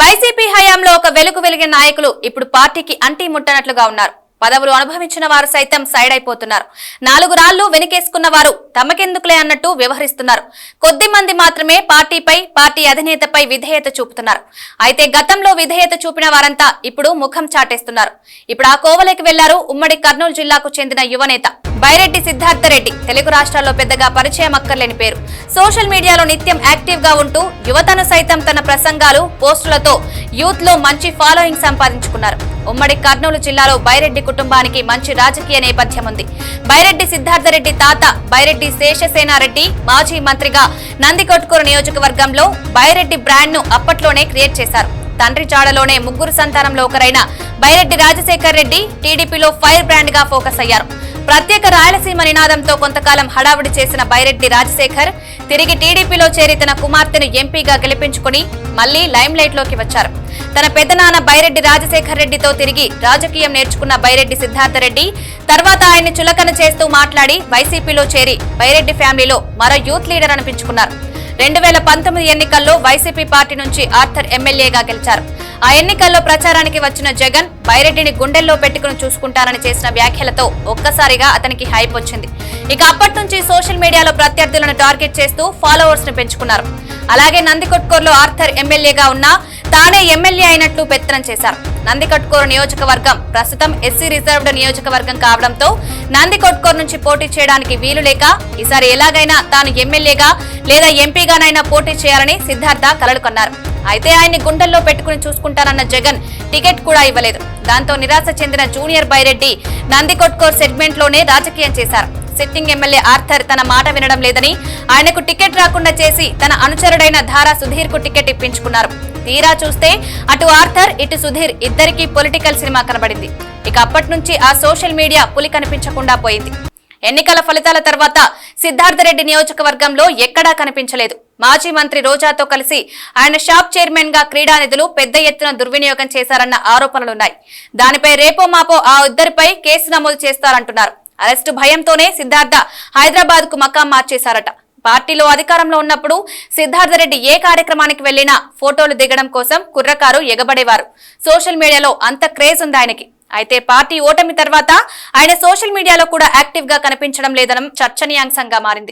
YCP హయాంలో ఒక వెలుగు వెలిగిన నాయకులు ఇప్పుడు పార్టీకి అంటీ ముట్టనట్లుగా ఉన్నారు. పదవులు అనుభవించిన వారు సైతం సైడ్ అయిపోతున్నారు. నాలుగు రాళ్ళు వెనుకేసుకున్న వారు తమకెందుకులే అన్నట్టు వ్యవహరిస్తున్నారు. కొద్ది మంది మాత్రమే పార్టీపై పార్టీ అధినేతపై విధేయత చూపుతున్నారు. అయితే గతంలో విధేయత చూపిన వారంతా ఇప్పుడు ముఖం చాటేస్తున్నారు. ఇప్పుడు ఆ కోవలోకి వెళ్ళారు ఉమ్మడి కర్నూలు జిల్లాకు చెందిన యువనేత బైరెడ్డి సిద్ధార్థరెడ్డి తెలుగు రాష్ట్రాల్లో పెద్దగా పరిచయం అక్కర్లేని పేరు. సోషల్ మీడియాలో నిత్యం యాక్టివ్గా ఉంటూ యువతను సైతం తన ప్రసంగాలు పోస్టులతో యూత్లో మంచి ఫాలోయింగ్ సంపాదించుకున్నారు. ఉమ్మడి కర్నూలు జిల్లాలో బైరెడ్డి కుటుంబానికి మంచి రాజకీయ నేపథ్యం ఉంది. బైరెడ్డి సిద్ధార్థరెడ్డి తాత బైరెడ్డి శేషసేనారెడ్డి మాజీ మంత్రిగా నందికొట్కూరు నియోజకవర్గంలో బైరెడ్డి బ్రాండ్ను అప్పట్లోనే క్రియేట్ చేశారు. తండ్రి జాడలోనే ముగ్గురు సంతానంలో ఒకరైన బైరెడ్డి రాజశేఖర్ రెడ్డి టీడీపీలో ఫైర్ బ్రాండ్గా ఫోకస్ అయ్యారు. ప్రత్యేక రాయలసీమ నినాదంతో కొంతకాలం హడావుడి చేసిన బైరెడ్డి రాజశేఖర్ తిరిగి టీడీపీలో చేరి తన కుమార్తెను ఎంపీగా గెలిపించుకుని మళ్ళీ లైమ్లైట్లోకి వచ్చారు. తన పెద్దనాన్న బైరెడ్డి రాజశేఖర్ రెడ్డితో తిరిగి రాజకీయం నేర్చుకున్న బైరెడ్డి సిద్ధార్థరెడ్డి తర్వాత ఆయన్ని చులకన చేస్తూ మాట్లాడి వైసీపీలో చేరి బైరెడ్డి ఫ్యామిలీలో మరో యూత్ లీడర్ అనిపించుకున్నారు. రెండు వేల పంతొమ్మిది ఎన్నికల్లో వైసీపీ పార్టీ నుంచి ఆర్థర్ ఎమ్మెల్యేగా గెలిచారు. ఆ ఎన్నికల్లో ప్రచారానికి వచ్చిన జగన్ బైరెడ్డిని గుండెల్లో పెట్టుకుని చూసుకుంటారని చేసిన వ్యాఖ్యలతో ఒక్కసారిగా అతనికి హైప్ వచ్చింది. ఇక అప్పటి నుంచి సోషల్ మీడియాలో ప్రత్యర్థులను టార్గెట్ చేస్తూ ఫాలోవర్స్ను పెంచుకున్నారు. అలాగే నందికొట్కూరులో ఆర్థర్ ఎమ్మెల్యేగా ఉన్నా తానే ఎమ్మెల్యే అయినట్లు పెత్తనం చేశారు. నందికొట్కూరు నియోజకవర్గం ప్రస్తుతం ఎస్సీ రిజర్వ్డ్ నియోజకవర్గం కావడంతో నందికొట్కూరు నుంచి పోటీ చేయడానికి వీలు లేక ఈసారి ఎలాగైనా తాను ఎమ్మెల్యేగా లేదా ఎంపీగానైనా పోటీ చేయాలని సిద్ధార్థ కలలుకొన్నారు అయితే ఆయన్ని గుండెల్లో పెట్టుకుని చూసుకుంటానన్న జగన్ టికెట్ కూడా ఇవ్వలేదు. దాంతో నిరాశ చెందిన జూనియర్ బైరెడ్డి నందికొట్కూరు సెగ్మెంట్లోనే రాజకీయం చేశారు. సిట్టింగ్ ఎమ్మెల్యే ఆర్థర్ తన మాట వినడం లేదని ఆయనకు టికెట్ రాకుండా చేసి తన అనుచరుడైన ధారా సుధీర్కు టికెట్ ఇప్పించుకున్నారు. తీరా చూస్తే అటు ఆర్థర్ ఇటు సుధీర్ ఇద్దరికీ పొలిటికల్ సినిమా కనబడింది. ఇక అప్పటి నుంచి ఆ సోషల్ మీడియా పులి కనిపించకుండా పోయింది. ఎన్నికల ఫలితాల తర్వాత సిద్ధార్థరెడ్డి నియోజకవర్గంలో ఎక్కడా కనిపించలేదు. మాజీ మంత్రి రోజాతో కలిసి ఆయన షాప్ చైర్మన్గా క్రీడా నిధులు పెద్ద ఎత్తున దుర్వినియోగం చేశారన్న ఆరోపణలున్నాయి. దానిపై రేపో మాపో ఆ ఇద్దరిపై కేసు నమోదు చేస్తారంటున్నారు. అరెస్టు భయంతోనే సిద్ధార్థ హైదరాబాద్కు మకాం మార్చేశారట. పార్టీలో అధికారంలో ఉన్నప్పుడు సిద్ధార్థరెడ్డి ఏ కార్యక్రమానికి వెళ్ళినా ఫోటోలు దిగడం కోసం కుర్రకారు ఎగబడేవారు. సోషల్ మీడియాలో అంత క్రేజ్ ఉంది ఆయనకి. అయితే పార్టీ ఓటమి తర్వాత ఆయన సోషల్ మీడియాలో కూడా యాక్టివ్గా కనిపించడం లేదనం చర్చనీయాంశంగా మారింది.